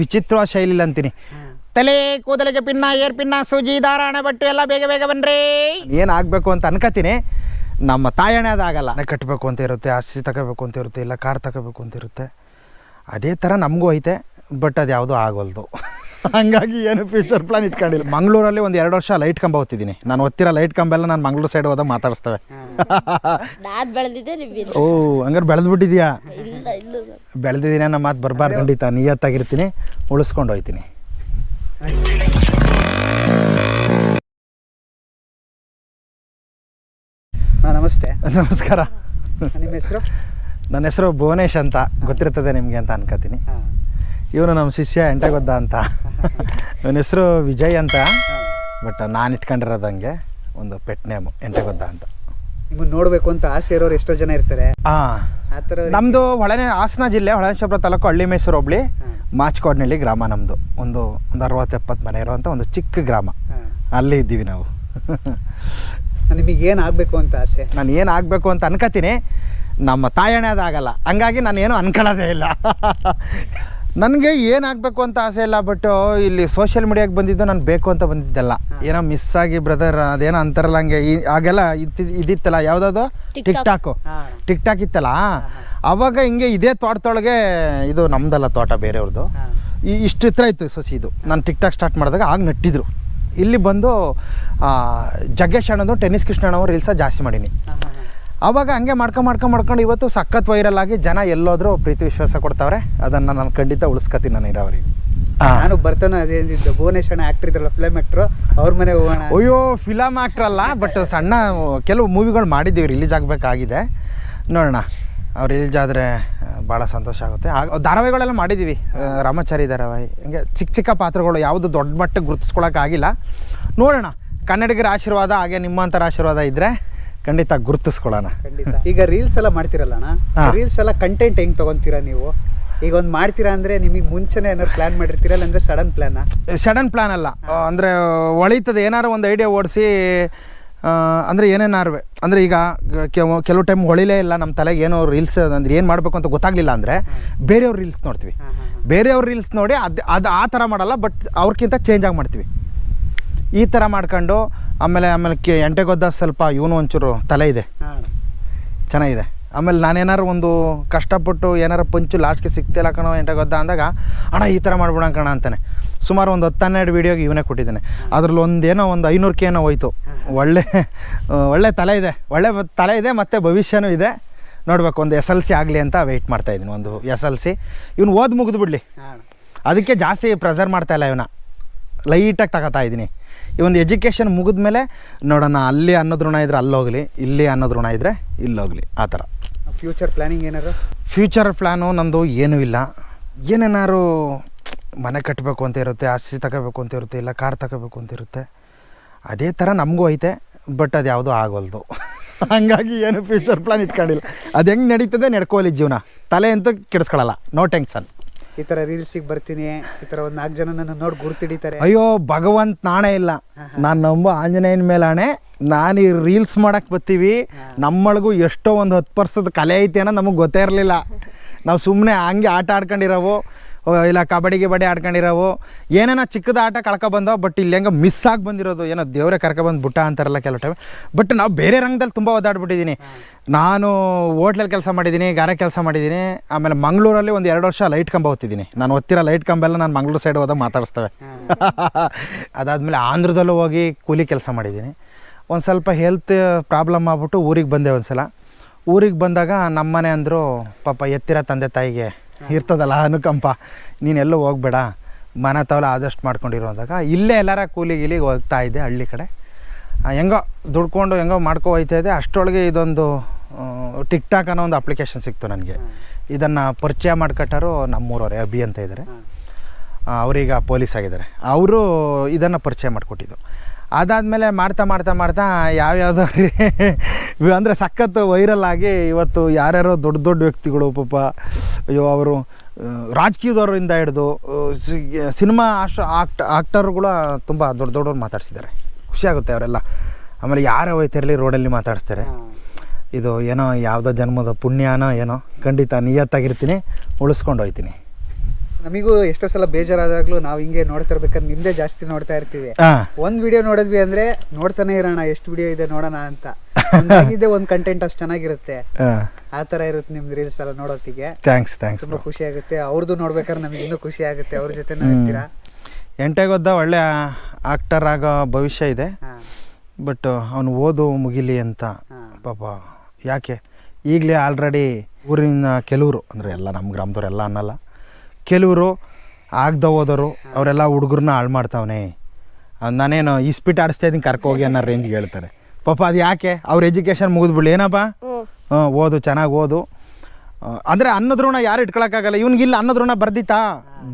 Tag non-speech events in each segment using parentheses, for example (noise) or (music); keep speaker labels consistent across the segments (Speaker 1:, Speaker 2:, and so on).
Speaker 1: ವಿಚಿತ್ರವಾದ ಶೈಲಿ ಅಂತೀನಿ. ತಲೆ ಕೂದಲಿಗೆ ಪಿನ್ನ ಏರ್ ಪಿನ್ನ ಸೂಜಿ ದಾರ ಹಣ ಬಟ್ಟು ಎಲ್ಲ ಬೇಗ ಬೇಗ ಬನ್ರಿ ಏನು ಆಗಬೇಕು ಅಂತ ಅನ್ಕೋತೀನಿ ನಮ್ಮ ತಾಯಣೆ ಅದಾಗಲ್ಲ ಕಟ್ಟಬೇಕು ಅಂತ ಇರುತ್ತೆ ಆಸ್ತಿ ತಗೋಬೇಕು ಅಂತ ಇರುತ್ತೆ ಇಲ್ಲ ಕಾರ್ ತಗೋಬೇಕು ಅಂತ ಇರುತ್ತೆ. ಅದೇ ಥರ ನಮಗೂ ಐತೆ ಬಟ್ ಅದು ಯಾವುದೂ ಆಗೋಲ್ದು. ಹಂಗಾಗಿ ಏನು ಫ್ಯೂಚರ್ ಪ್ಲಾನ್ ಇಟ್ಕೊಂಡಿಲ್ಲ. ಮಂಗಳೂರಲ್ಲಿ ಒಂದು ಎರಡು ವರ್ಷ ಲೈಟ್ ಕಂಬ ಓದ್ತಿದ್ದೀನಿ ನಾನು ಒತ್ತಿರ ಲೈಟ್ ಕಂಬ ಎಲ್ಲ ನಾನು ಮಂಗಳೂರು ಸೈಡ್ ಹೋದಾಗ ಮಾತಾಡಿಸ್ತವೆ.
Speaker 2: ಬೆಳೆದಿದ್ದೆ
Speaker 1: ಓ ಹಂಗಾರೆ ಬೆಳೆದ್ಬಿಟ್ಟಿದ್ಯಾ?
Speaker 2: ಇಲ್ಲ ಇಲ್ಲ
Speaker 1: ಬೆಳೆದಿದ್ದೀನಿ ಅನ್ನೋ ಮಾತು ಬರಬಾರ್ದು ಖಂಡಿತ. ನಿಯತ್ತಾಗಿರ್ತೀನಿ ಉಳಿಸ್ಕೊಂಡು ಹೋಯ್ತೀನಿ.
Speaker 3: ಹಾಂ ನಮಸ್ತೆ.
Speaker 1: ನಮಸ್ಕಾರ.
Speaker 3: ನಿಮ್ಮ ಹೆಸರು?
Speaker 1: ನನ್ನ ಹೆಸರು ಭುವನೇಶ್ ಅಂತ ಗೊತ್ತಿರ್ತದೆ ನಿಮಗೆ ಅಂತ ಅನ್ಕೋತೀನಿ.
Speaker 3: ಹಾಂ.
Speaker 1: ಇವನು ನಮ್ಮ ಶಿಷ್ಯ ಎಂಟಗೊದ್ದ ಅಂತ. ಇವನ ಹೆಸರು ವಿಜಯ್ ಅಂತ. ಬಟ್ ನಾನು ಇಟ್ಕೊಂಡಿರೋದಂಗೆ ಒಂದು ಪೆಟ್ ನೇಮು ಎಂಟಗೊದ್ದ ಅಂತ.
Speaker 3: ನಿಮ್ಮನ್ನು ನೋಡಬೇಕು ಅಂತ ಆಸೆ ಇರೋರು ಎಷ್ಟೋ ಜನ ಇರ್ತಾರೆ.
Speaker 1: ಹಾಂ
Speaker 3: ಆ ಥರ
Speaker 1: ನಮ್ಮದು ಹೊಳೆನೆ ಹಾಸನ ಜಿಲ್ಲೆ ಹೊಳೆನಶಪುರ ತಾಲೂಕು ಹಳ್ಳಿ ಮೈಸೂರು ಹೋಬಳಿ ಮಾಚ್ಕೋಡ್ನಳ್ಳಿ ಗ್ರಾಮ ನಮ್ಮದು ಒಂದು ಒಂದು ಅರವತ್ತು ಎಪ್ಪತ್ತು ಮನೆ ಇರುವಂಥ ಒಂದು ಚಿಕ್ಕ ಗ್ರಾಮ. ಅಲ್ಲಿ ಇದ್ದೀವಿ ನಾವು.
Speaker 3: ನಿಮಗೆ ಏನು ಆಗಬೇಕು ಅಂತ ಆಸೆ?
Speaker 1: ನಾನು ಏನು ಆಗಬೇಕು ಅಂತ ಅನ್ಕೋತೀನಿ ನಮ್ಮ ತಾಯಣೆ ಅದಾಗಲ್ಲ ಹಂಗಾಗಿ ನಾನು ಏನು ಅನ್ಕೊಳ್ಳೋದೇ ಇಲ್ಲ. ನನಗೆ ಏನಾಗಬೇಕು ಅಂತ ಆಸೆ ಇಲ್ಲ ಬಟ್ ಇಲ್ಲಿ ಸೋಷಿಯಲ್ ಮೀಡಿಯಾಗೆ ಬಂದಿದ್ದು ನಾನು ಬೇಕು ಅಂತ ಬಂದಿದ್ದಲ್ಲ. ಏನೋ ಮಿಸ್ ಆಗಿ ಬ್ರದರ್ ಅದೇನೋ ಅಂತಾರಲ್ಲ ಹಂಗೆ. ಈ ಆಗೆಲ್ಲ ಇದಿತ್ತಲ್ಲ ಯಾವುದಾದ್ರು? ಟಿಕ್ ಟಾಕು ಟಿಕ್ ಟಾಕ್ ಇತ್ತಲ್ಲ? ಅವಾಗ ಹಿಂಗೆ ಇದೇ ತೋಟದೊಳಗೆ ಇದು ನಮ್ದಲ್ಲ ತೋಟ ಬೇರೆಯವ್ರದ್ದು ಇಷ್ಟು ಎತ್ತರ ಇತ್ತು ಸೊಸಿ ಇದು. ನಾನು ಟಿಕ್ ಟಾಕ್ ಸ್ಟಾರ್ಟ್ ಮಾಡಿದಾಗ ಆಗ ನೆಟ್ಟಿದ್ರು. ಇಲ್ಲಿ ಬಂದು ಜಗ್ಗೇಶ್ ಅಣ್ಣದು ಟೆನ್ನಿಸ್ ಕೃಷ್ಣ ಅಣ್ಣವ್ರು ರೀಲ್ಸ ಜಾಸ್ತಿ ಮಾಡೀನಿ. ಅವಾಗ ಹಂಗೆ ಮಾಡ್ಕೊಂಡು ಮಾಡ್ಕೊಂಡು ಮಾಡ್ಕೊಂಡು ಇವತ್ತು ಸಖತ್ ವೈರಲ್ ಆಗಿ ಜನ ಎಲ್ಲೋದ್ರೂ ಪ್ರೀತಿ ವಿಶ್ವಾಸ ಕೊಡ್ತಾವ್ರೆ. ಅದನ್ನು ನಾನು ಖಂಡಿತ ಉಳಿಸ್ಕೊತೀನಿ ನಾನು ಇರೋವರಿಗೆ
Speaker 3: ನಾನು ಬರ್ತಾನೆ ಅದೇ ಅಂದಿದ್ದು ಭುವನೇಶ್ ಅಣ್ಣ ಆ್ಯಕ್ಟ್ರ್ ಇದ್ರಲ್ಲ ಫಿಲಮ್ ಆಕ್ಟ್ರು ಅವ್ರ ಮನೆ ಹೋಗೋಣ.
Speaker 1: ಅಯ್ಯೋ ಫಿಲಮ್ ಆ್ಯಕ್ಟ್ರ್ ಅಲ್ಲ ಬಟ್ ಸಣ್ಣ ಕೆಲವು ಮೂವಿಗಳು ಮಾಡಿದ್ದೀವಿ ರಿಲೀಸ್ ಆಗಬೇಕಾಗಿದೆ. ನೋಡೋಣ ಅವ್ರು ರಿಲೀಸ್ ಆದರೆ ಭಾಳ ಸಂತೋಷ ಆಗುತ್ತೆ. ಆಗ ಧಾರಾವಾಹಿಗಳೆಲ್ಲ ಮಾಡಿದ್ದೀವಿ ರಾಮಾಚಾರಿ ಧಾರಾವಾಹಿ. ಹಿಂಗೆ ಚಿಕ್ಕ ಚಿಕ್ಕ ಪಾತ್ರಗಳು ಯಾವುದು ದೊಡ್ಡ ಮಟ್ಟಕ್ಕೆ ಗುರುತಿಸ್ಕೊಳಕ್ಕಾಗಿಲ್ಲ. ನೋಡೋಣ ಕನ್ನಡಿಗರ ಆಶೀರ್ವಾದ ಹಾಗೆ ನಿಮ್ಮಂಥರ ಆಶೀರ್ವಾದ ಇದ್ದರೆ ಖಂಡಿತ ಗುರುತಿಸ್ಕೊಳ್ಳೋಣ.
Speaker 3: ಖಂಡಿತ. ಈಗ ರೀಲ್ಸ್ ಎಲ್ಲ ಮಾಡ್ತಿರಲ್ಲ ಅಣ್ಣ?
Speaker 1: ಹಾಂ.
Speaker 3: ರೀಲ್ಸ್ ಎಲ್ಲ ಕಂಟೆಂಟ್ ಹೆಂಗೆ ತಗೊಂತೀರಾ ನೀವು? ಈಗ ಒಂದು ಮಾಡ್ತೀರಾ ಅಂದರೆ ನಿಮಗೆ ಮುಂಚೆನೇ ಏನಾದ್ರು ಪ್ಲಾನ್ ಮಾಡಿರ್ತೀರಾ ಅಂದ್ರೆ ಸಡನ್ ಪ್ಲಾನ್
Speaker 1: ಸಡನ್ ಪ್ಲ್ಯಾನ್ ಅಲ್ಲ. ಅಂದರೆ ಹೊಳಿತದೆ ಏನಾರು ಒಂದು ಐಡಿಯಾ ಓಡಿಸಿ ಅಂದರೆ ಏನೇನಾರು ಅಂದರೆ ಈಗ ಕೆವ- ಕೆಲವು ಟೈಮ್ ಹೊಳಿಲೇ ಇಲ್ಲ ನಮ್ಮ ತಲೆಗೆ ಏನೋ ರೀಲ್ಸ್ ಅಂದ್ರೆ ಏನು ಮಾಡಬೇಕು ಅಂತ ಗೊತ್ತಾಗಲಿಲ್ಲ ಅಂದರೆ ಬೇರೆಯವ್ರ ರೀಲ್ಸ್ ನೋಡ್ತೀವಿ. ಬೇರೆಯವ್ರ ರೀಲ್ಸ್ ನೋಡಿ ಅದು ಅದು ಆ ಥರ ಮಾಡಲ್ಲ ಬಟ್ ಅವ್ರಕ್ಕಿಂತ ಚೇಂಜ್ ಆಗಿ ಮಾಡ್ತೀವಿ. ಈ ಥರ ಮಾಡ್ಕೊಂಡು ಆಮೇಲೆ ಆಮೇಲೆ ಕೆ ಎಂಟೆಗೊದ್ದ ಸ್ವಲ್ಪ ಇವನು ಒಂಚೂರು ತಲೆ ಇದೆ. ಚೆನ್ನಾಗಿದೆ. ಆಮೇಲೆ ನಾನೇನಾರು ಒಂದು ಕಷ್ಟಪಟ್ಟು ಏನಾರು ಪಂಚು ಲಾಸ್ಟ್ಗೆ ಸಿಗ್ತಿಲ್ಲ ಕಣೋ ಎಂಟಗೊದ್ದ ಅಂದಾಗ ಅಣ್ಣ ಈ ಥರ ಮಾಡ್ಬಿಡೋಣ ಕಣ ಅಂತಾನೆ. ಸುಮಾರು ಒಂದು ಹತ್ತು ಹನ್ನೆರಡು ವೀಡಿಯೋಗೆ ಇವನೇ ಕೊಟ್ಟಿದ್ದಾನೆ. ಅದ್ರಲ್ಲಿ ಒಂದೇನೋ ಒಂದು ಐನೂರು ಏನೋ ಹೋಯ್ತು. ಒಳ್ಳೆ ಒಳ್ಳೆ ತಲೆ ಇದೆ. ಒಳ್ಳೆ ತಲೆ ಇದೆ ಮತ್ತು ಭವಿಷ್ಯನೂ ಇದೆ. ನೋಡ್ಬೇಕು ಒಂದು ಎಸ್ ಎಲ್ ಸಿ ಆಗಲಿ ಅಂತ ವೆಯ್ಟ್ ಮಾಡ್ತಾಯಿದ್ದೀನಿ ಒಂದು ಎಸ್ ಎಲ್ ಸಿ. ಇವನು ಓದಿ
Speaker 3: ಮುಗಿದ್ಬಿಡ್ಲಿ
Speaker 1: ಅದಕ್ಕೆ ಜಾಸ್ತಿ ಪ್ರೆಸರ್ ಮಾಡ್ತಾ ಇಲ್ಲ ಇವನ. ಲೈಟಾಗಿ ತಗೋತಾ ಇದ್ದೀನಿ. ಈ ಒಂದು ಎಜುಕೇಷನ್ ಮುಗಿದ್ಮೇಲೆ ನೋಡೋಣ ಅಲ್ಲಿ ಅನ್ನೋದು ಋಣ ಇದ್ರೆ ಅಲ್ಲೋಗಲಿ ಇಲ್ಲಿ ಅನ್ನೋದು ಋಣ ಇದ್ದರೆ ಇಲ್ಲೋಗಲಿ ಆ ಥರ.
Speaker 3: ಫ್ಯೂಚರ್ ಪ್ಲ್ಯಾನಿಂಗ್ ಏನಾರು
Speaker 1: ಫ್ಯೂಚರ್ ಪ್ಲ್ಯಾನು ನಂದು ಏನೂ ಇಲ್ಲ. ಏನೇನಾರು ಮನೆ ಕಟ್ಟಬೇಕು ಅಂತ ಇರುತ್ತೆ ಆಸ್ತಿ ತಗೋಬೇಕು ಅಂತ ಇರುತ್ತೆ ಇಲ್ಲ ಕಾರ್ ತಗೋಬೇಕು ಅಂತ ಇರುತ್ತೆ. ಅದೇ ಥರ ನಮಗೂ ಐತೆ ಬಟ್ ಅದು ಯಾವುದೂ ಆಗೋಲ್ದು (laughs) ಹಂಗಾಗಿ ಏನು ಫ್ಯೂಚರ್ ಪ್ಲ್ಯಾನ್ ಇಟ್ಕೊಂಡಿಲ್ಲ. ಅದು ಹೆಂಗೆ ನಡೀತದೆ ನಡ್ಕೋಲಿ ಜೀವನ. ತಲೆ ಅಂತೂ ಕೆಡಿಸ್ಕೊಳ್ಳಲ್ಲ ನೋ ಟೆನ್ಷನ್
Speaker 3: ಈ ತರ ರೀಲ್ಸಿಗೆ ಬರ್ತೀನಿ ಈ ತರ ಒಂದ್ ನಾಲ್ಕು ಜನ ನನ್ನ ನೋಡಿ ಗುರ್ತಿಡಿತಾರೆ.
Speaker 1: ಅಯ್ಯೋ ಭಗವಂತ ನಾಣೆ ಇಲ್ಲ. ನಾನು ನಂಬೋ ಆಂಜನೇಯನ ಮೇಲೆ ಆಣೆ ನಾನು ಈ ರೀಲ್ಸ್ ಮಾಡಕ್ಕೆ ಬರ್ತೀವಿ. ನಮ್ಮೊಳಗೂ ಎಷ್ಟೋ ಒಂದು ಹತ್ತು ಪರ್ಸದ ಕಲೆ ಐತಿ ಅನ್ನೋ ನಮಗೆ ಗೊತ್ತೇ ಇರಲಿಲ್ಲ. ನಾವು ಸುಮ್ಮನೆ ಹಂಗೆ ಆಟ ಆಡ್ಕೊಂಡಿರೋವು. ಇಲ್ಲ ಕಬಡ್ಡಿ ಗಿಬಡ್ಡಿ ಆಡ್ಕೊಂಡಿರೋವು. ಏನೇನೋ ಚಿಕ್ಕದ ಆಟ ಕಳ್ಕೊ ಬಂದೋ ಬಟ್ ಇಲ್ಲಿ ಹೆಂಗೆ ಮಿಸ್ ಆಗಿ ಬಂದಿರೋದು. ಏನೋ ದೇವರೇ ಕರ್ಕೊಬಂದು ಬುಟ್ಟ ಅಂತಾರಲ್ಲ ಕೆಲವು ಟೈಮ್ ಬಟ್ ನಾವು ಬೇರೆ ರಂಗದಲ್ಲಿ ತುಂಬ ಓದಾಡ್ಬಿಟ್ಟಿದ್ದೀನಿ ನಾನು ಹೋಟ್ಲಲ್ಲಿ ಕೆಲಸ ಮಾಡಿದ್ದೀನಿ ಗಾರೆ ಕೆಲಸ ಮಾಡಿದ್ದೀನಿ ಆಮೇಲೆ ಮಂಗಳೂರಲ್ಲಿ ಒಂದು ಎರಡು ವರ್ಷ ಲೈಟ್ ಕಂಬ ಓದ್ತಿದ್ದೀನಿ ನಾನು ಓದ್ತಿರೋ ಲೈಟ್ ಕಂಬ ಎಲ್ಲ ನಾನು ಮಂಗಳೂರು ಸೈಡ್ ಹೋದಾಗ ಮಾತಾಡಿಸ್ತೇವೆ. ಅದಾದಮೇಲೆ ಆಂಧ್ರದಲ್ಲೂ ಹೋಗಿ ಕೂಲಿ ಕೆಲಸ ಮಾಡಿದ್ದೀನಿ ಒಂದು ಸ್ವಲ್ಪ ಹೆಲ್ತ್ ಪ್ರಾಬ್ಲಮ್ ಆಗ್ಬಿಟ್ಟು ಊರಿಗೆ ಬಂದೆ ಒಂದು ಸಲ ಊರಿಗೆ ಬಂದಾಗ ನಮ್ಮನೆ ಅಂದರು ಪಾಪ ಎತ್ತಿರ ತಂದೆ ತಾಯಿಗೆ ಇರ್ತದಲ್ಲ ಅನುಕಂಪ. ನೀನೆಲ್ಲೂ ಹೋಗ್ಬೇಡ. ಮನ ತವಲ ಆದಷ್ಟು ಮಾಡ್ಕೊಂಡಿರೋ ಅಂದಾಗ ಇಲ್ಲೇ ಎಲ್ಲರ ಕೂಲಿ ಗೀಲಿಗೆ ಹೋಗ್ತಾ ಇದ್ದೆ ಹಳ್ಳಿ ಕಡೆ. ಹೆಂಗೋ ದುಡ್ಕೊಂಡು ಹೆಂಗೋ ಮಾಡ್ಕೊ ಹೋಯ್ತಾ ಇದೆ ಅಷ್ಟೊಳಗೆ ಇದೊಂದು ಟಿಕ್ ಟಾಕ್ ಅನ್ನೋ ಒಂದು ಅಪ್ಲಿಕೇಶನ್ ಸಿಕ್ತು ನನಗೆ. ಇದನ್ನು ಪರಿಚಯ ಮಾಡ್ಕೊಟ್ಟಾರು ನಮ್ಮೂರವ್ರೆ ಅಭಿ ಅಂತ ಇದ್ದಾರೆ ಅವರೀಗ ಪೊಲೀಸ್ ಆಗಿದ್ದಾರೆ. ಅವರು ಇದನ್ನು ಪರಿಚಯ ಮಾಡಿಕೊಟ್ಟಿದ್ದು. ಅದಾದಮೇಲೆ ಮಾಡ್ತಾ ಮಾಡ್ತಾ ಮಾಡ್ತಾ ಯಾವ್ಯಾವುದೋ ಅಂದರೆ ಸಖತ್ತು ವೈರಲ್ ಆಗಿ ಇವತ್ತು ಯಾರ್ಯಾರೋ ದೊಡ್ಡ ದೊಡ್ಡ ವ್ಯಕ್ತಿಗಳು ಪಾಪ ಅಯ್ಯೋ ಅವರು ರಾಜಕೀಯದವರಿಂದ ಹಿಡಿದು ಸಿನಿಮಾ ಆಶ ಆಕ್ಟ್ ಆಕ್ಟರ್ಗಳು ತುಂಬ ದೊಡ್ಡ ದೊಡ್ಡವ್ರು ಮಾತಾಡ್ಸಿದ್ದಾರೆ. ಖುಷಿಯಾಗುತ್ತೆ ಅವರೆಲ್ಲ. ಆಮೇಲೆ ಯಾರೇ ಹೋಯ್ತಿರಲಿ ರೋಡಲ್ಲಿ ಮಾತಾಡಿಸ್ತಾರೆ. ಇದು ಏನೋ ಯಾವುದೋ ಜನ್ಮದ ಪುಣ್ಯನೋ ಏನೋ ಖಂಡಿತ ನಿಯತ್ತಾಗಿರ್ತೀನಿ ಉಳಿಸ್ಕೊಂಡು ಹೋಯ್ತೀನಿ.
Speaker 3: ನಮಿಗೂ ಎಷ್ಟೋ ಸಲ ಬೇಜಾರಾದಾಗ್ಲೂ ನಾವು ಹಿಂಗೆ ನೋಡ್ತಾ ಇರ್ಬೇಕಾದ್ರೆ ನಿಮ್ದೇ ಜಾಸ್ತಿ ನೋಡ್ತಾ ಇರ್ತೀವಿ. ಒಂದ್ ವಿಡಿಯೋ ನೋಡಿದ್ವಿ ಅಂದ್ರೆ ನೋಡ್ತಾನೆ ಇರೋಣ ಎಷ್ಟು ವಿಡಿಯೋ ಇದೆ ನೋಡೋಣ ಅಂತ. ಇದೆ ಒಂದ್ ಕಂಟೆಂಟ್ ಅಷ್ಟು ಚೆನ್ನಾಗಿರುತ್ತೆ. ಆ ತರ ಇರುತ್ತೆ ನಿಮ್ ರೀಲ್ಸ್ ಎಲ್ಲ ನೋಡೋತ್ತಿಗೆ.
Speaker 1: ಥ್ಯಾಂಕ್ಸ್ ಥ್ಯಾಂಕ್ಸ್
Speaker 3: ತುಂಬಾ ಖುಷಿ ಆಗುತ್ತೆ. ಅವ್ರದ್ದು ನೋಡ್ಬೇಕಾದ್ರೆ ನಮ್ಗೆ ಇನ್ನೂ ಖುಷಿ ಆಗುತ್ತೆ. ಅವ್ರ ಜೊತೆ ಇರ್ತೀರಾ?
Speaker 1: ಎಂಟೆಗೊದ್ದ ಒಳ್ಳೆ ಆಕ್ಟರ್ ಆಗೋ ಭವಿಷ್ಯ ಇದೆ. ಬಟ್ ಅವನು ಓದು ಮುಗಿಲಿ ಅಂತ ಪಾಪ. ಯಾಕೆ? ಈಗಲೇ ಆಲ್ರೆಡಿ ಊರಿನ ಕೆಲವರು ಅಂದರೆ ಎಲ್ಲ ನಮ್ಮ ಗ್ರಾಮದವ್ರೆಲ್ಲ ಅನ್ನಲ್ಲ. ಕೆಲವರು ಆಗ್ದ ಹೋದವರು ಅವರೆಲ್ಲ ಹುಡುಗರನ್ನ ಹಾಳು ಮಾಡ್ತಾವನೆ. ನಾನೇನು ಇಸ್ಪಿಟ್ ಆಡಿಸ್ತಾ ಇದ್ದೀನಿ ಕರ್ಕೋಗಿ ಅನ್ನೋ ರೇಂಜ್ಗೆ ಹೇಳ್ತಾರೆ. ಪಾಪ ಅದು ಯಾಕೆ? ಅವ್ರ ಎಜುಕೇಷನ್ ಮುಗಿದ್ಬಿಡ್ಲಿ ಏನಪ್ಪ?
Speaker 2: ಹ್ಞೂ
Speaker 1: ಹಾಂ ಓದು ಚೆನ್ನಾಗಿ ಓದು. ಅಂದರೆ ಅಂದ್ರೆ ಅನ್ನದ ಋಣ ಯಾರು ಇಟ್ಕೊಳಕ್ಕಾಗಲ್ಲ. ಇವ್ನಿಗಿಲ್ಲ ಅನ್ನದ ಋಣ ಬರ್ದಿತ್ತಾ?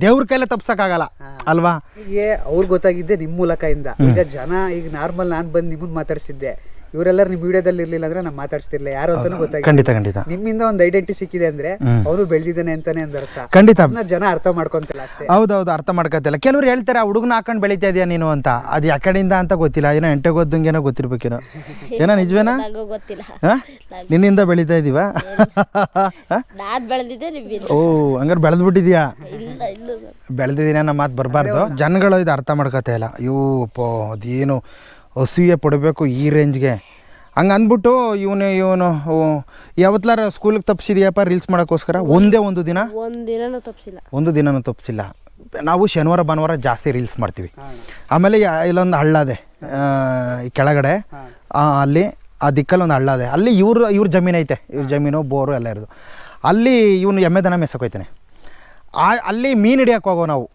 Speaker 1: ದೇವ್ರ ಕೈಲೇ ತಪ್ಸಕ್ಕಾಗಲ್ಲ ಅಲ್ವಾ?
Speaker 3: ಅವ್ರಿಗೆ ಅವ್ರು ಗೊತ್ತಾಗಿದ್ದೆ ನಿಮ್ಮ ಮೂಲಕ ಈಗ ಜನ ಈಗ ನಾರ್ಮಲ್ ನಾನು ಬಂದು ನಿಮ್ಮನ್ನು ಮಾತಾಡ್ಸಿದ್ದೆ. ಇವರೆಲ್ಲರೂ ನಿಮ್ಮ ವಿಡಿಯೋದಲ್ಲಿ ಇರ್ಲಿಲ್ಲ ಅಂದ್ರೆ ನಾನು ಮಾತಾಡ್ಸ್ತಿರ್ಲಿಲ್ಲ. ಯಾರು ಅಂತಾನು ಗೊತ್ತಾಗ
Speaker 1: ಖಂಡಿತ ಖಂಡಿತ.
Speaker 3: ನಿಮ್ಮಿಂದ ಒಂದು ಐಡೆಂಟಿ ಸಿಕ್ಕಿದೆ ಅಂದ್ರೆ ಅವನು ಬೆಳೆದಿದ್ದಾನೆ ಅಂತಾನೆ ಅಂದರ್ಥ
Speaker 1: ಖಂಡಿತ.
Speaker 3: ಅದನ್ನ ಜನ ಅರ್ಥ ಮಾಡ್ಕೊಂತಿಲ್ಲ ಅಷ್ಟೇ.
Speaker 1: ಹೌದೌದು ಅರ್ಥ ಮಾಡ್ಕೊತಿಲ್ಲ. ಕೆಲವ್ರು ಹೇಳ್ತಾರೆ ಆ ಹುಡುಗನ ಹಾಕೊಂಡು ಬೆಳೀತಾ ಇದೆಯಾ ನೀನು ಅಂತ. ಅದು ಯಾಕಡೆಯಿಂದ ಅಂತ ಗೊತ್ತಿಲ್ಲ. ಏನೋ ಎಂಟೆ ಗೊತ್ತಂಗೇನೋ ಗೊತ್ತಿರ್ಬೇಕೇನೋ. ಏನೋ ನಿಜವೇನಾ? ನಿನ್ನಿಂದ ಬೆಳೀತಾ ಇದೀವ? ಓ ಹಂಗಾರೆ ಬೆಳೆದ್ಬಿಟ್ಟಿದ್ಯಾ? ಬೆಳೆದಿದ್ದೀನಿ ಅನ್ನೋ ಮಾತು ಬರಬಾರ್ದು. ಜನಗಳು ಇದು ಅರ್ಥ ಮಾಡ್ಕೊತಾ ಇಲ್ಲ. ಅಯ್ಯೋ ಪೋ ಅದೇನು? ಅಸೂಯೆ ಪಡಬೇಕು ಈ ರೇಂಜ್ಗೆ. ಹಂಗೆ ಅಂದ್ಬಿಟ್ಟು ಇವನು ಇವನು ಯಾವತ್ತಾರ ಸ್ಕೂಲಿಗೆ ತಪ್ಪಿಸಿದ್ಯಪ್ಪ ರೀಲ್ಸ್ ಮಾಡೋಕ್ಕೋಸ್ಕರ? ಒಂದೇ ಒಂದು ದಿನ?
Speaker 2: ಒಂದು ದಿನನೂ ತಪ್ಸಿಲ್ಲ.
Speaker 1: ಒಂದು ದಿನನೂ ತಪ್ಪಿಸಿಲ್ಲ ನಾವು ಶನಿವಾರ ಭಾನುವಾರ ಜಾಸ್ತಿ ರೀಲ್ಸ್ ಮಾಡ್ತೀವಿ. ಆಮೇಲೆ ಇಲ್ಲೊಂದು ಹಳ್ಳ ಇದೆ ಈ ಕೆಳಗಡೆ ಅಲ್ಲಿ ಆ ದಿಕ್ಕಲ್ಲಿ ಒಂದು ಹಳ್ಳ ಇದೆ ಅಲ್ಲಿ ಇವರು ಇವ್ರ ಜಮೀನು ಐತೆ. ಇವ್ರ ಜಮೀನು ಬೋರು ಎಲ್ಲ ಇರೋದು. ಅಲ್ಲಿ ಇವನು ಎಮ್ಮೆ ದನ ಮೇಸಕ್ಕೋಯ್ತಾನೆ ಆ ಅಲ್ಲಿ ಮೀನು ಹಿಡಿಯಕ್ಕೆ ಹೋಗೋ ನಾವು.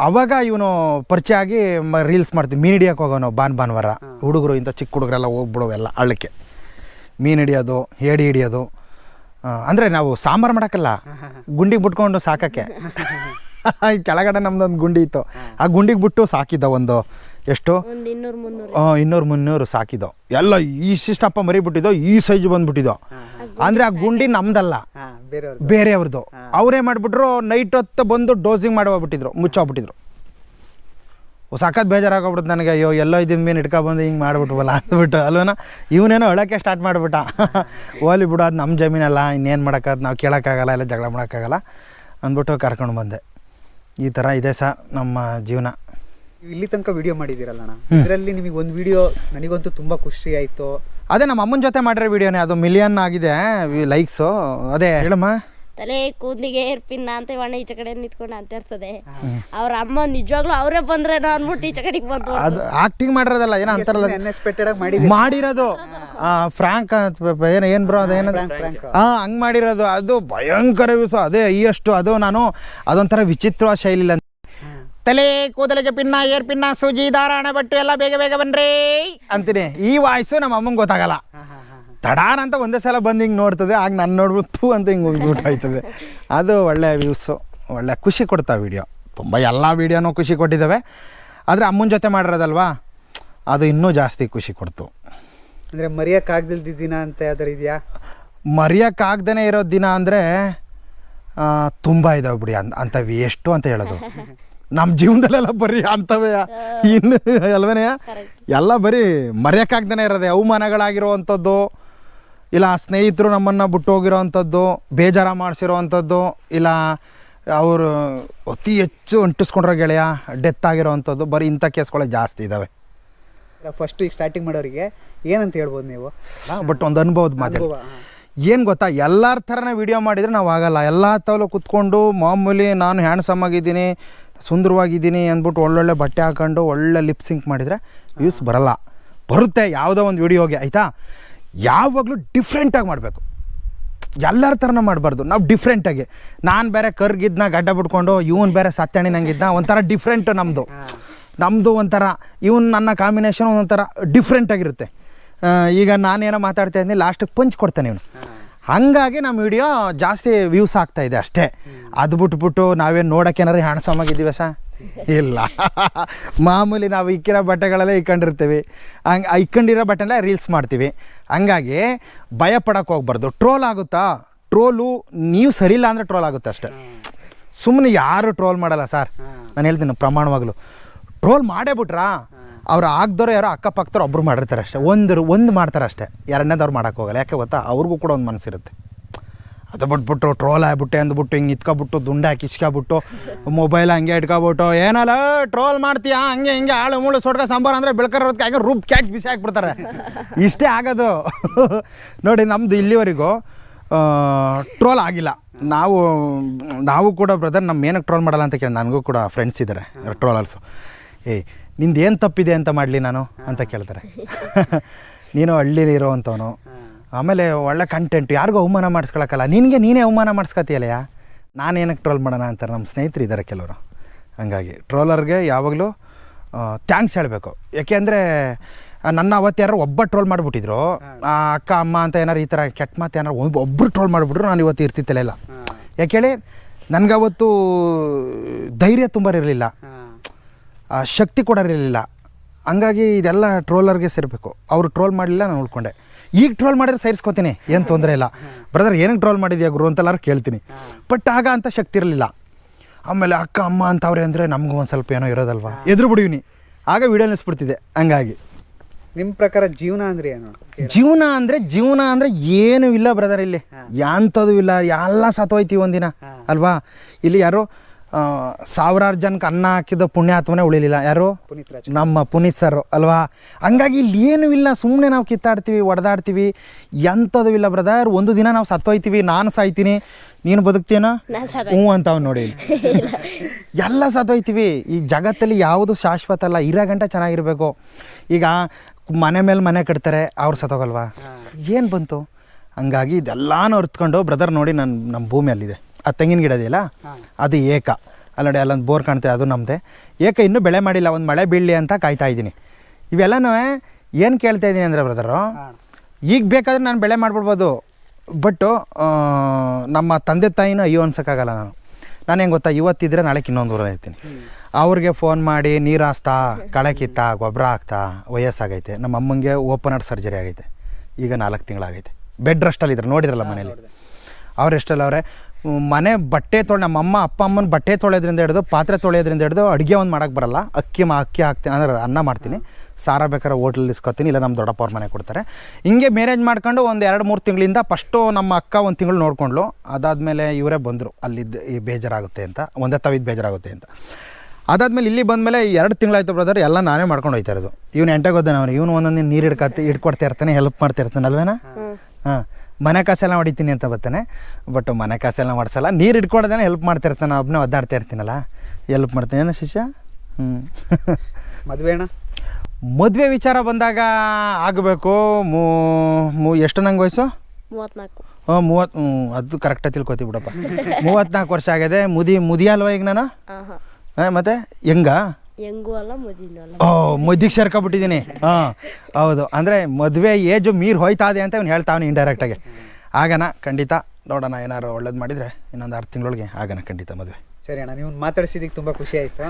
Speaker 1: ಅವಾಗ ಇವನು ಪರಿಚಯ ಆಗಿ ಮ ರೀಲ್ಸ್ ಮಾಡ್ತೀವಿ ಮೀನು ಹಿಡಿಯೋಕೆ ಹೋಗೋ ನಾವು ಭಾನ್ ಭಾನುವಾರ. ಹುಡುಗರು ಇಂಥ ಚಿಕ್ಕ ಹುಡುಗರೆಲ್ಲ ಹೋಗ್ಬಿಡೋವೆಲ್ಲ ಹಳ್ಳಕ್ಕೆ. ಮೀನು ಹಿಡಿಯೋದು ಹೇಡಿ ಹಿಡಿಯೋದು. ಅಂದರೆ ನಾವು ಸಾಂಬಾರು ಮಾಡೋಕ್ಕಲ್ಲ. ಗುಂಡಿಗೆ ಬಿಟ್ಕೊಂಡು ಸಾಕಕ್ಕೆ. ಈ ಕೆಳಗಡೆ ನಮ್ದೊಂದು ಗುಂಡಿ ಇತ್ತು. ಆ ಗುಂಡಿಗೆ ಬಿಟ್ಟು ಸಾಕಿದ್ದ ಒಂದು ಎಷ್ಟು?
Speaker 2: ಒಂದ್ ಇನ್ನೂರ್ ಮುನ್ನೂರು.
Speaker 1: ಆ, ಇನ್ನೂರು ಮುನ್ನೂರು ಸಾಕಿದ್ದೋ ಎಲ್ಲ ಈ ಸಿಸ್ಟಪ್ಪ ಮರಿಬಿಟ್ಟಿದ್ದೋ ಈ ಸೈಜ್ ಬಂದ್ಬಿಟ್ಟಿದ್ದೋ. ಅಂದರೆ ಆ ಗುಂಡಿ ನಮ್ದಲ್ಲ.
Speaker 3: ಬೇರೆಯವ್ರದ್ದು
Speaker 1: ಅವ್ರೇ ಮಾಡಿಬಿಟ್ರು ನೈಟ್ ಹೊತ್ತು ಬಂದು ಡೋಸಿಂಗ್ ಮಾಡಿ ಹೋಗ್ಬಿಟ್ಟಿದ್ರು ಮುಚ್ಚೋಗ್ಬಿಟ್ಟಿದ್ರು. ಸಖತ್ ಬೇಜಾರಾಗೋಗ್ಬಿಡ್ತು ನನಗೆ ಅಯ್ಯೋ ಎಲ್ಲೋ ಇದ್ದಿದ್ದು ಮೀನು ಇಟ್ಕೊಬಂದು ಹಿಂಗೆ ಮಾಡ್ಬಿಟ್ವಲ್ಲ ಅಂದ್ಬಿಟ್ಟು ಅಲ್ವನ? ಇವನೇನೋ ಹೇಳೋಕ್ಕೆ ಸ್ಟಾರ್ಟ್ ಮಾಡಿಬಿಟ್ಟ. ಓಲಿ (laughs) ಬಿಡು ಅದು ನಮ್ಮ ಜಮೀನಲ್ಲ ಇನ್ನೇನು ಮಾಡೋಕ್ಕಾಗ ನಾವು ಕೇಳೋಕ್ಕಾಗಲ್ಲ ಎಲ್ಲ ಜಗಳ ಮಾಡೋಕ್ಕಾಗಲ್ಲ ಅಂದ್ಬಿಟ್ಟು ಕರ್ಕೊಂಡು ಬಂದೆ. ಈ ಥರ ಇದೆ ಸಹ ನಮ್ಮ ಜೀವನ.
Speaker 3: ಇಲ್ಲಿ ತನಕ ವಿಡಿಯೋ ಮಾಡಿದಿರಲ್ಲ ಅಣ್ಣ. ಇದರಲ್ಲಿ ನಿಮಗೆ ಒಂದು ವಿಡಿಯೋ ನನಗಂತೂ ತುಂಬ ಖುಷಿ ಆಯ್ತು.
Speaker 1: ಅದೇ ನಮ್ಮ ಅಮ್ಮನ ಜೊತೆ ಮಾಡಿರೋ ವಿಡಿಯೋನೇ ಅದು ಮಿಲಿಯನ್ ಆಗಿದೆ ಲೈಕ್ಸು ಅದೇ ಹೇಳಮ್ಮ.
Speaker 2: ತಲೆ ಕೂದ್ಲಿಗೆ ಏರ್ ಪಿನ್ನ ಅಂತ ಇವಣ್ಣ ಈಚೆ ಕಡೆ ನಿಂತ್ಕೊಂಡು ಅಂತ ಇರ್ತದೆ ಅವ್ರ ಅಮ್ಮ ನಿಜವಾಗ್ಲೂ ಅವರೇ ಬಂದ್ರೆ ಅನ್ಬಿಟ್ಟು ಈಚೆ ಕಡೆಗೆ ಬಂದು
Speaker 1: ಅದು ಆಕ್ಟಿಂಗ್ ಮಾಡಿರೋದಲ್ಲ ಏನೋ ಅಂತಾರಲ್ಲ
Speaker 3: ಅನ್ಎಕ್ಸ್ಪೆಕ್ಟೆಡ್ ಆಗಿ ಮಾಡಿದ್ವಿ
Speaker 1: ಮಾಡಿರೋದು. ಆ, ಫ್ರಾಂಕ್ ಅಂತ ಏನು ಏನು ಬ್ರೋ ಅದೇನ
Speaker 3: ಫ್ರಾಂಕ್.
Speaker 1: ಹಾಂ ಹಂಗೆ ಮಾಡಿರೋದು. ಅದು ಭಯಂಕರ ವಿಸ ಅದೇ ಈ ಅಷ್ಟು ಅದು ನಾನು ಅದೊಂಥರ ವಿಚಿತ್ರ ಶೈಲಿಲ್ಲ ತಲೆ ಕೂದಲಿಗೆ ಪಿನ್ನ ಏರ್ ಪಿನ್ನ ಸೂಜಿ ದಾರ ಬಟ್ಟು ಎಲ್ಲ ಬೇಗ ಬೇಗ ಬನ್ರಿ ಅಂತೀನಿ. ಈ ವಾಯ್ಸು ನಮ್ಮ ಅಮ್ಮಂಗೆ ಗೊತ್ತಾಗಲ್ಲ. ತಡಾನ್ ಅಂತ ಒಂದೇ ಸಲ ಬಂದು ಹಿಂಗೆ ನೋಡ್ತದೆ ಆಗ ನಾನು ನೋಡ್ಬಿಟ್ಟು ಥೂ ಅಂತ ಹಿಂಗೆ ಊಟ ಆಯ್ತದೆ ಅದು ಒಳ್ಳೆ ವ್ಯೂಸು ಒಳ್ಳೆ ಖುಷಿ ಕೊಡ್ತಾವೆ ವಿಡಿಯೋ. ತುಂಬ ಎಲ್ಲ ವೀಡಿಯೋನೂ ಖುಷಿ ಕೊಟ್ಟಿದ್ದಾವೆ ಆದರೆ ಅಮ್ಮನ ಜೊತೆ ಮಾಡಿರೋದಲ್ವಾ? ಅದು ಇನ್ನೂ ಜಾಸ್ತಿ ಖುಷಿ ಕೊಡ್ತು.
Speaker 3: ಅಂದರೆ ಮರೆಯೋಕ್ಕಾಗ್ದಿಲ್ದ ದಿನ ಅಂತ ಯಾವ್ದಾರು ಇದೆಯಾ?
Speaker 1: ಮರೆಯೋಕ್ಕಾಗ್ದೇ ಇರೋ ದಿನ ಅಂದರೆ ತುಂಬ ಇದಾವೆ ಬಿಡಿ ಅಂತ ಅಂಥವು ಎಷ್ಟು ಅಂತ ಹೇಳೋದು. ನಮ್ಮ ಜೀವನದಲ್ಲೆಲ್ಲ ಬರೀ ಅಂಥವೇ ಇನ್ನು ಅಲ್ವೇನೆ ಎಲ್ಲ ಬರೀ ಮರೆಯೋಕ್ಕಾಗ್ದೇ ಇರೋದೆ. ಅವಮಾನಗಳಾಗಿರುವಂಥದ್ದು ಇಲ್ಲ ಸ್ನೇಹಿತರು ನಮ್ಮನ್ನು ಬಿಟ್ಟು ಹೋಗಿರೋ ಅಂಥದ್ದು ಬೇಜಾರ ಮಾಡಿಸಿರೋ ಅಂಥದ್ದು ಇಲ್ಲ ಅವರು ಅತಿ ಹೆಚ್ಚು ಅಂಟಿಸ್ಕೊಂಡಿರೋ ಗೆಳೆಯ ಡೆತ್ ಆಗಿರೋ ಅಂಥದ್ದು ಬರೀ ಇಂಥ ಕೇಸ್ಗಳೇ ಜಾಸ್ತಿ ಇದ್ದಾವೆ
Speaker 3: ಫಸ್ಟ್ ಈಗ ಸ್ಟಾರ್ಟಿಂಗ್ ಮಾಡೋರಿಗೆ ಏನಂತ ಹೇಳ್ಬೋದು ನೀವು?
Speaker 1: ಬಟ್ ಒಂದು ಅನುಭವದ ಮಾತು. ಏನು ಗೊತ್ತಾ? ಎಲ್ಲರ ಥರನೇ ವಿಡಿಯೋ ಮಾಡಿದರೆ ನಾವು ಆಗಲ್ಲ. ಎಲ್ಲ ತವಲು ಕುತ್ಕೊಂಡು ಮಾಮೂಲಿ ನಾನು ಹ್ಯಾಂಡ್ಸಮ್ ಆಗಿದ್ದೀನಿ ಸುಂದರವಾಗಿದ್ದೀನಿ ಅಂದ್ಬಿಟ್ಟು ಒಳ್ಳೊಳ್ಳೆ ಬಟ್ಟೆ ಹಾಕೊಂಡು ಒಳ್ಳೆ ಲಿಪ್ ಸಿಂಕ್ ಮಾಡಿದರೆ ವ್ಯೂಸ್ ಬರಲ್ಲ. ಬರುತ್ತೆ ಯಾವುದೋ ಒಂದು ವಿಡಿಯೋಗೆ ಆಯಿತಾ? ಯಾವಾಗಲೂ ಡಿಫ್ರೆಂಟಾಗಿ ಮಾಡಬೇಕು. ಎಲ್ಲರ ಥರನೂ ಮಾಡಬಾರ್ದು. ನಾವು ಡಿಫ್ರೆಂಟಾಗಿ ನಾನು ಬೇರೆ ಕರ್ಗಿದ್ದನ್ನ ಗಡ್ಡ ಬಿಟ್ಕೊಂಡು ಇವನು ಬೇರೆ ಸತ್ತಣಿ ನಂಗಿದ್ದ ಒಂಥರ ಡಿಫ್ರೆಂಟು ನಮ್ಮದು ನಮ್ಮದು ಒಂಥರ ಇವನು ನನ್ನ ಕಾಂಬಿನೇಷನ್ ಒಂಥರ ಡಿಫ್ರೆಂಟಾಗಿರುತ್ತೆ ಈಗ ನಾನೇನೋ ಮಾತಾಡ್ತಾ ಇದ್ದೀನಿ ಲಾಸ್ಟಿಗೆ ಪಂಚ್ ಕೊಡ್ತಾನೆ ಇವನು. ಹಾಗಾಗಿ ನಮ್ಮ ವಿಡಿಯೋ ಜಾಸ್ತಿ ವ್ಯೂಸ್ ಆಗ್ತಾ ಇದೆ ಅಷ್ಟೇ. ಅದು ಬಿಟ್ಬಿಟ್ಟು ನಾವೇನು ನೋಡೋಕ್ಕೇನಾರು ಹಣ ಆಗಿದ್ದೀವ ಸಾ? ಇಲ್ಲ. ಮಾಮೂಲಿ ನಾವು ಇಕ್ಕಿರೋ ಬಟ್ಟೆಗಳೆಲ್ಲ ಇಕ್ಕೊಂಡಿರ್ತೀವಿ. ಹಂಗೆ ಇಕ್ಕೊಂಡಿರೋ ಬಟ್ಟೆಲ್ಲ ರೀಲ್ಸ್ ಮಾಡ್ತೀವಿ. ಹಂಗಾಗಿ ಭಯ ಪಡೋಕೆ ಹೋಗ್ಬಾರ್ದು. ಟ್ರೋಲ್ ಆಗುತ್ತಾ? ಟ್ರೋಲು ನೀವು ಸರಿ ಇಲ್ಲ ಅಂದರೆ ಟ್ರೋಲ್ ಆಗುತ್ತೆ ಅಷ್ಟೇ. ಸುಮ್ಮನೆ ಯಾರು ಟ್ರೋಲ್ ಮಾಡಲ್ಲ ಸರ್. ನಾನು ಹೇಳ್ತೀನಿ ಪ್ರಮಾಣವಾಗಲು. ಟ್ರೋಲ್ ಮಾಡೇ ಬಿಟ್ರಾ? ಅವ್ರು ಆಗ್ದವ್ರು ಯಾರೋ ಅಕ್ಕಪಕ್ಕದವ್ರು ಒಬ್ಬರು ಮಾಡಿರ್ತಾರೆ ಅಷ್ಟೇ. ಒಂದರು ಒಂದು ಮಾಡ್ತಾರೆ ಅಷ್ಟೇ. ಎರಡನೇದವ್ರು ಮಾಡೋಕ್ಕೆ ಹೋಗಲ್ಲ. ಯಾಕೆ ಗೊತ್ತಾ? ಅವ್ರಿಗೂ ಕೂಡ ಒಂದು ಮನಸ್ಸಿರುತ್ತೆ ಅದು ಬಿಟ್ಬಿಟ್ಟು ಟ್ರೋಲ್ ಆಗ್ಬಿಟ್ಟೆ ಅಂದ್ಬಿಟ್ಟು, ಹಿಂಗೆ ಇತ್ಕೊಬಿಟ್ಟು ದುಂಡಾಕಿ ಇಸ್ಕೊಬಿಟ್ಟು ಮೊಬೈಲ್ ಹಂಗೆ ಇಟ್ಕೊಬಿಟ್ಟು, ಏನಲ್ಲ ಟ್ರೋಲ್ ಮಾಡ್ತೀಯಾ? ಹಂಗೆ ಹಿಂಗೆ ಆಳು ಮುಳು ಸೊಡ್ಕ ಸಾಂಬಾರು ಅಂದರೆ ಬೆಳ್ಕರೋದಕ್ಕೆ ಹಂಗೆ ರೂಪ್ ಕ್ಯಾಚ್ ಬಿಸಿ ಹಾಕ್ಬಿಡ್ತಾರೆ. ಇಷ್ಟೇ ಆಗೋದು. ನೋಡಿ ನಮ್ಮದು ಇಲ್ಲಿವರೆಗೂ ಟ್ರೋಲ್ ಆಗಿಲ್ಲ. ನಾವು ನಾವು ಕೂಡ ಬ್ರದರ್ ನಮ್ಮ ಏನಕ್ಕೆ ಟ್ರೋಲ್ ಮಾಡಲ್ಲ ಅಂತ ಕೇಳಿ, ನನಗೂ ಕೂಡ ಫ್ರೆಂಡ್ಸ್ ಇದ್ದಾರೆ ಟ್ರೋಲರ್ಸು ಏಯ್ ನಿಂದು ಏನು ತಪ್ಪಿದೆ ಅಂತ ಮಾಡಲಿ ನಾನು ಅಂತ ಕೇಳ್ತಾರೆ. (laughs) ನೀನು ಹಳ್ಳಿಲಿ ಇರೋವಂಥವನು. ಆಮೇಲೆ ಒಳ್ಳೆ ಕಂಟೆಂಟ್ ಯಾರಿಗೂ ಅವಮಾನ ಮಾಡಿಸ್ಕೊಳಕ್ಕಲ್ಲ. ನಿನಗೆ ನೀನೇ ಅವಮಾನ ಮಾಡಿಸ್ಕೊತೀಯಲ್ಲಯ್ಯ? ನಾನು ಏನಕ್ಕೆ ಟ್ರೋಲ್ ಮಾಡೋಣ ಅಂತಾರೆ? ನಮ್ಮ ಸ್ನೇಹಿತರು ಇದ್ದಾರೆ ಕೆಲವರು. ಹಂಗಾಗಿ ಟ್ರೋಲರ್ಗೆ ಯಾವಾಗಲೂ ಥ್ಯಾಂಕ್ಸ್ ಹೇಳಬೇಕು. ಯಾಕೆಂದರೆ ನನ್ನ ಅವತ್ತು ಯಾರು ಒಬ್ಬ ಟ್ರೋಲ್ ಮಾಡಿಬಿಟ್ಟಿದ್ರು. ಆ ಅಕ್ಕ ಅಮ್ಮ ಅಂತ ಏನಾರು ಈ ಥರ ಕೆಟ್ಟ ಮಾತು ಏನಾರು ಒಬ್ಬ ಒಬ್ಬರು ಟ್ರೋಲ್ ಮಾಡಿಬಿಟ್ರು ನಾನು ಇವತ್ತು ಇರ್ತಿತ್ತಲ್ಲ ಇಲ್ಲ. ಯಾಕೆ ಹೇಳಿ ನನಗವತ್ತು ಧೈರ್ಯ ತುಂಬ ಇರಲಿಲ್ಲ ಆ ಶಕ್ತಿ ಕೊಡೋರಿರಲಿಲ್ಲ ಇರಲಿಲ್ಲ. ಹಂಗಾಗಿ ಇದೆಲ್ಲ ಟ್ರೋಲರ್ಗೆ ಸೇರಬೇಕು. ಅವರು ಟ್ರೋಲ್ ಮಾಡಲಿಲ್ಲ ನಾನು ಉಳ್ಕೊಂಡೆ. ಈಗ ಟ್ರೋಲ್ ಮಾಡಿದ್ರೆ ಸೇರಿಸ್ಕೊತೀನಿ ಏನು ತೊಂದರೆ ಇಲ್ಲ. ಬ್ರದರ್ ಏನಕ್ಕೆ ಟ್ರೋಲ್ ಮಾಡಿದ್ಯಾ ಗುರು ಅಂತೆಲ್ಲಾರು ಕೇಳ್ತೀನಿ. ಬಟ್ ಆಗ ಅಂತ ಶಕ್ತಿ ಇರಲಿಲ್ಲ. ಆಮೇಲೆ ಅಕ್ಕ ಅಮ್ಮ ಅಂತವ್ರೆ ಅಂದರೆ ನಮಗೂ ಒಂದು ಸ್ವಲ್ಪ ಏನೋ ಇರೋದಲ್ವಾ? ಎದುರು ಬಿಡುವಿನಿ ಆಗ ವಿಡಿಯೋ ನಿಲ್ಲಿಸ್ಬಿಡ್ತಿದ್ದೆ ಹಂಗಾಗಿ.
Speaker 3: ನಿಮ್ಮ ಪ್ರಕಾರ ಜೀವನ ಅಂದರೆ ಏನು?
Speaker 1: ಜೀವನ ಅಂದರೆ ಜೀವನ ಅಂದರೆ ಏನೂ ಇಲ್ಲ ಬ್ರದರ್ ಇಲ್ಲಿ. ಯಾಂಥದ್ದು ಇಲ್ಲ ಎಲ್ಲ ಸತ್ತೋಯ್ತೀವಿ ಒಂದಿನ ಅಲ್ವಾ? ಇಲ್ಲಿ ಯಾರು ಸಾವಿರಾರು ಜನಕ್ಕೆ ಅನ್ನ ಹಾಕಿದ ಪುಣ್ಯಾತ್ಮನೇ ಉಳಿಲಿಲ್ಲ. ಯಾರು?
Speaker 3: ಪುನೀತ್ ರಾಜ್.
Speaker 1: ನಮ್ಮ ಪುನೀತ್ ಸರ್ ಅಲ್ವಾ? ಹಂಗಾಗಿ ಇಲ್ಲಿ ಏನೂ ಇಲ್ಲ ಸುಮ್ಮನೆ ನಾವು ಕಿತ್ತಾಡ್ತೀವಿ ಒಡೆದಾಡ್ತೀವಿ. ಎಂಥದ್ದು ಇಲ್ಲ ಬ್ರದರ್ ಒಂದು ದಿನ ನಾವು ಸತ್ತೋಯ್ತೀವಿ ನಾನು ಸಾಯ್ತೀನಿ. ನೀನು ಬದುಕ್ತೀನ
Speaker 2: ನಾನು ಅಂತ
Speaker 1: ಹ್ಞೂ ಅಂತಾವ್ ನೋಡಿ (laughs) ಎಲ್ಲ ಸತ್ತೋಯ್ತೀವಿ. ಈ ಜಗತ್ತಲ್ಲಿ ಯಾವುದು ಶಾಶ್ವತ ಅಲ್ಲ ಇರೋ ಗಂಟೆ ಚೆನ್ನಾಗಿರಬೇಕು. ಈಗ ಮನೆ ಮೇಲೆ ಮನೆ ಕಟ್ತಾರೆ ಅವ್ರು ಸತ್ತೋಗಲ್ವಾ? ಏನು ಬಂತು? ಹಂಗಾಗಿ ಇದೆಲ್ಲಾನು ಅರ್ತ್ಕೊಂಡು ಬ್ರದರ್ ನೋಡಿ ನನ್ನ ನಮ್ಮ ಭೂಮಿಯಲ್ಲಿದೆ ಆ ತೆಂಗಿನ ಗಿಡ ಇದೆಯಲ್ಲ? ಅದು ಏಕ. ಅಲ್ಲಿ ನೋಡಿ ಅಲ್ಲೊಂದು ಬೋರ್ ಕಾಣ್ತೆ ಅದು ನಮ್ಮದೆ ಏಕ ಇನ್ನೂ ಬೆಳೆ ಮಾಡಿಲ್ಲ ಒಂದು ಮಳೆ ಬೀಳಲಿ ಅಂತ ಕಾಯ್ತಾ ಇದ್ದೀನಿ. ಇವೆಲ್ಲನೂ ಏನು ಕೇಳ್ತಾ ಇದ್ದೀನಿ ಅಂದರೆ ಬ್ರದರು ಈಗ ಬೇಕಾದ್ರೆ ನಾನು ಬೆಳೆ ಮಾಡಿಬಿಡ್ಬೋದು. ಬಟ್ಟು ನಮ್ಮ ತಂದೆ ತಾಯಿನೂ ಅಯ್ಯೋ ಅನ್ಸೋಕ್ಕಾಗಲ್ಲ ನಾನು. ನಾನು ಹೆಂಗೆ ಗೊತ್ತಾ ಇವತ್ತಿದ್ರೆ ನಾಳೆಗೆ ಇನ್ನೊಂದು ಊರಲ್ಲಿ ಇರ್ತೀನಿ. ಅವ್ರಿಗೆ ಫೋನ್ ಮಾಡಿ ನೀರು ಹಾಸ್ತಾ ಕಳೆ ಕಿತ್ತಾ ಗೊಬ್ಬರ ಹಾಕ್ತಾ ವಯಸ್ಸಾಗೈತೆ. ನಮ್ಮ ಅಮ್ಮಂಗೆ ಓಪನ್ ಹಾರ್ಟ್ ಸರ್ಜರಿ ಆಗೈತೆ. ಈಗ ನಾಲ್ಕು ತಿಂಗಳಾಗೈತೆ. ಬೆಡ್ ರೆಸ್ಟಲ್ಲಿ ಇದ್ರೆ ನೋಡಿದ್ರಲ್ಲ ಮನೇಲಿ? ಅವ್ರು ಎಷ್ಟಲ್ಲ ಅವರೇ ಮನೆ ಬಟ್ಟೆ ತೊಳೆ ನಮ್ಮ ಅಮ್ಮ ಅಪ್ಪ ಅಮ್ಮನ ಬಟ್ಟೆ ತೊಳೆಯೋದ್ರಿಂದ ಹಿಡಿದು ಪಾತ್ರೆ ತೊಳೆಯೋದ್ರಿಂದ ಹಿಡಿದು ಅಡುಗೆ ಒಂದು ಮಾಡೋಕ್ಕೆ ಬರಲ್ಲ. ಅಕ್ಕಿ ಮಾ ಅಕ್ಕಿ ಹಾಕ್ತೀನಿ ಅಂದರೆ ಅನ್ನ ಮಾಡ್ತೀನಿ. ಸಾರ ಬೇಕಾದ್ರೆ ಹೋಟ್ಲಲ್ಲಿ ಇಸ್ಕೊತೀನಿ ಇಲ್ಲ ನಮ್ಮ ದೊಡ್ಡಪ್ಪ ಅವ್ರ ಮನೆ ಕೊಡ್ತಾರೆ. ಹಿಂಗೆ ಮ್ಯಾರೇಜ್ ಮಾಡ್ಕೊಂಡು ಒಂದು ಎರಡು ಮೂರು ತಿಂಗಳಿಂದ ಫಸ್ಟು ನಮ್ಮ ಅಕ್ಕ ಒಂದು ತಿಂಗಳು ನೋಡಿಕೊಂಡ್ಳು. ಅದಾದಮೇಲೆ ಇವರೇ ಬಂದರು. ಅಲ್ಲಿದ್ದ ಈ ಬೇಜಾರಾಗುತ್ತೆ ಅಂತ ಒಂದೇ ತವಿದ್ದು ಬೇಜಾರಾಗುತ್ತೆ ಅಂತ. ಅದಾದಮೇಲೆ ಇಲ್ಲಿ ಬಂದಮೇಲೆ ಎರಡು ತಿಂಗಳಾಯ್ತು ಬ್ರದರ್ ಎಲ್ಲ ನಾನೇ ಮಾಡ್ಕೊಂಡು ಹೋಯ್ತಾ ಇರೋದು. ಇವ್ನು ಎಂಟೆ ಗೊತ್ತಾನೆ ಅವನು ಇವನು ಒಂದೊಂದು ನೀರು ಹಿಡ್ಕತ್ತಿ ಹಿಡ್ಕೊಡ್ತಾ ಇರ್ತಾನೆ ಹೆಲ್ಪ್ ಮಾಡ್ತಾ ಇರ್ತಾನೆ ಅಲ್ವೇನಾ? ಹಾಂ. ಮನೆ ಕಾಸೆಲ್ಲ ಹೊಡಿತೀನಿ ಅಂತ ಬರ್ತಾನೆ ಬಟ್ ಮನೆ ಕಾಸೆಲ್ಲ ಮಾಡಿಸಲ್ಲ. ನೀರು ಹಿಡ್ಕೊಡ್ದೇನೆ ಹೆಲ್ಪ್ ಮಾಡ್ತಿರ್ತಾನೆ ಒಬ್ಬನೇ ಒದ್ದಾಡ್ತಾ ಇರ್ತೀನಲ್ಲ. ಹೆಲ್ಪ್ ಮಾಡ್ತೀನಿ. ಏನೋ ಶಿಷ್ಯ? ಹ್ಞೂ
Speaker 3: ಮದುವೆ ಅಣ್ಣ?
Speaker 1: ಮದುವೆ ವಿಚಾರ ಬಂದಾಗ ಆಗಬೇಕು. ಮೂ ಮೂ ಎಷ್ಟು ನಂಗೆ ವಯಸ್ಸು?
Speaker 2: ಮೂವತ್ನಾಲ್ಕು
Speaker 1: ಹ್ಞೂ ಮೂವತ್ತು ಹ್ಞೂ ಅದು ಕರೆಕ್ಟಾಗಿ ತಿಳ್ಕೊತೀವಿ ಬಿಡಪ್ಪ. ಮೂವತ್ತ್ನಾಲ್ಕು ವರ್ಷ ಆಗಿದೆ. ಮುದಿ ಮುದಿಯಲ್ವ ಈಗ ನಾನು?
Speaker 2: ಹಾಂ
Speaker 1: ಮತ್ತೆ ಹೆಂಗ?
Speaker 2: ಹೆಂಗೂ ಅಲ್ಲ ಮುದಿನೂ ಅಲ್ಲ.
Speaker 1: ಓ ಮದ್ದಿಗೆ ಸೇರ್ಕೊಬಿಟ್ಟಿದ್ದೀನಿ ಹಾಂ ಹೌದು. ಅಂದರೆ ಮದುವೆ ಏಜು ಮೀರು ಹೋಯ್ತಾ ಇದೆ ಅಂತ ಅವ್ನು ಹೇಳ್ತಾವನು ಇಂಡೈರೆಕ್ಟಾಗಿ ಆಗನ ಖಂಡಿತ. ನೋಡೋಣ ಏನಾರು ಒಳ್ಳೇದು ಮಾಡಿದರೆ ಇನ್ನೊಂದು ಆರು ತಿಂಗಳೊಳಗೆ ಆಗನ ಖಂಡಿತ ಮದುವೆ.
Speaker 3: ಸರಿ ಅಣ್ಣ ನೀವು ಮಾತಾಡಿಸಿದಕ್ಕೆ ತುಂಬ ಖುಷಿ ಆಯಿತು.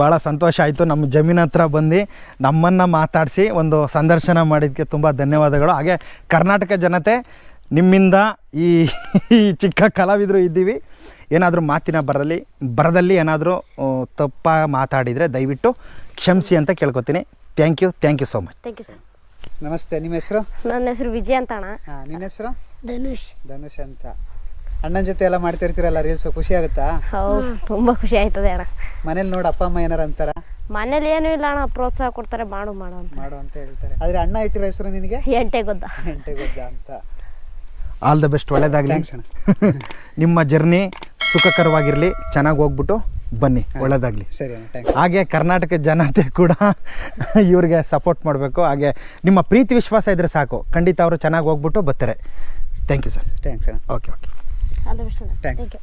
Speaker 1: ಭಾಳ (laughs) ಸಂತೋಷ ಆಯಿತು. ನಮ್ಮ ಜಮೀನ ಹತ್ರ ಬಂದು ನಮ್ಮನ್ನು ಮಾತಾಡಿಸಿ ಒಂದು ಸಂದರ್ಶನ ಮಾಡಿದ್ದಕ್ಕೆ ತುಂಬ ಧನ್ಯವಾದಗಳು. ಹಾಗೆ ಕರ್ನಾಟಕ ಜನತೆ ನಿಮ್ಮಿಂದ ಈ (laughs) ಈ ಚಿಕ್ಕ ಕಲಾವಿದರು ಇದ್ದೀವಿ. ಏನಾದರೂ ಮಾತಿನ ಬರಲಿ ಬರದಲ್ಲಿ ಏನಾದರೂ ತಪ್ಪ ಮಾತಾಡಿದರೆ ದಯವಿಟ್ಟು ಕ್ಷಮಿಸಿ ಅಂತ ಕೇಳ್ಕೊತೀನಿ. Thank you thank you so much
Speaker 2: thank you sir
Speaker 3: ನಮಸ್ತೆ ನಿಮ್ಮ ಹೆಸರು?
Speaker 2: ನನ್ನ ಹೆಸರು ವಿಜಯ ಅಂತ ಅಣ್ಣ
Speaker 3: ಹಾಂ ನಿನ್ನ ಹೆಸರು?
Speaker 2: ಧನುಷ್.
Speaker 3: ಧನುಷ್ ಅಂತ. ಅಣ್ಣನ ಜೊತೆ ಎಲ್ಲ ಮಾಡ್ತಿರ್ತೀರಲ್ಲ ರೀಲ್ಸ್ ರೀಲ್ಸು ಖುಷಿ ಆಗುತ್ತಾ?
Speaker 2: ಹೌದು ತುಂಬ ಖುಷಿ ಆಯ್ತದೆ ಅಣ್ಣ.
Speaker 3: ಮನೇಲಿ ನೋಡಿ ಅಪ್ಪ ಅಮ್ಮ ಏನಾರ ಅಂತಾರ?
Speaker 2: ಮನೇಲಿ ಏನೂ ಇಲ್ಲ ಅಣ್ಣ ಪ್ರೋತ್ಸಾಹ ಕೊಡ್ತಾರೆ ಮಾಡು ಮಾಡು ಅಂತ.
Speaker 3: ಮಾಡು ಅಂತ ಹೇಳ್ತಾರೆ. ಆದರೆ ಅಣ್ಣ ಇಟ್ಟಿರೋ ಹೆಸರು ನಿನಗೆ?
Speaker 2: ಎಂಟೆ ಗೊದ್ದ.
Speaker 3: ಎಂಟೆ ಗೊದ್ದ ಅಂತ.
Speaker 1: ಆಲ್ ದ ಬೆಸ್ಟ್ ಒಳ್ಳೇದಾಗಲಿ. ನಿಮ್ಮ ಜರ್ನಿ ಸುಖಕರವಾಗಿರಲಿ ಚೆನ್ನಾಗಿ ಹೋಗ್ಬಿಟ್ಟು ಬನ್ನಿ ಒಳ್ಳೇದಾಗಲಿ. ಹಾಗೆ ಕರ್ನಾಟಕ ಜನತೆ ಕೂಡ (laughs) ಇವ್ರಿಗೆ ಸಪೋರ್ಟ್ ಮಾಡಬೇಕು. ಹಾಗೆ ನಿಮ್ಮ ಪ್ರೀತಿ ವಿಶ್ವಾಸ ಇದ್ರೆ ಸಾಕು. ಖಂಡಿತ ಅವರು ಚೆನ್ನಾಗಿ ಹೋಗ್ಬಿಟ್ಟು ಬರ್ತಾರೆ. ಥ್ಯಾಂಕ್ ಯು ಸರ್
Speaker 3: ಥ್ಯಾಂಕ್ಸ್ ಅಣ್ಣ.
Speaker 1: ಓಕೆ ಓಕೆ
Speaker 2: ದ ಬೆಸ್ಟ್ ಅಣ್ಣ. Thank you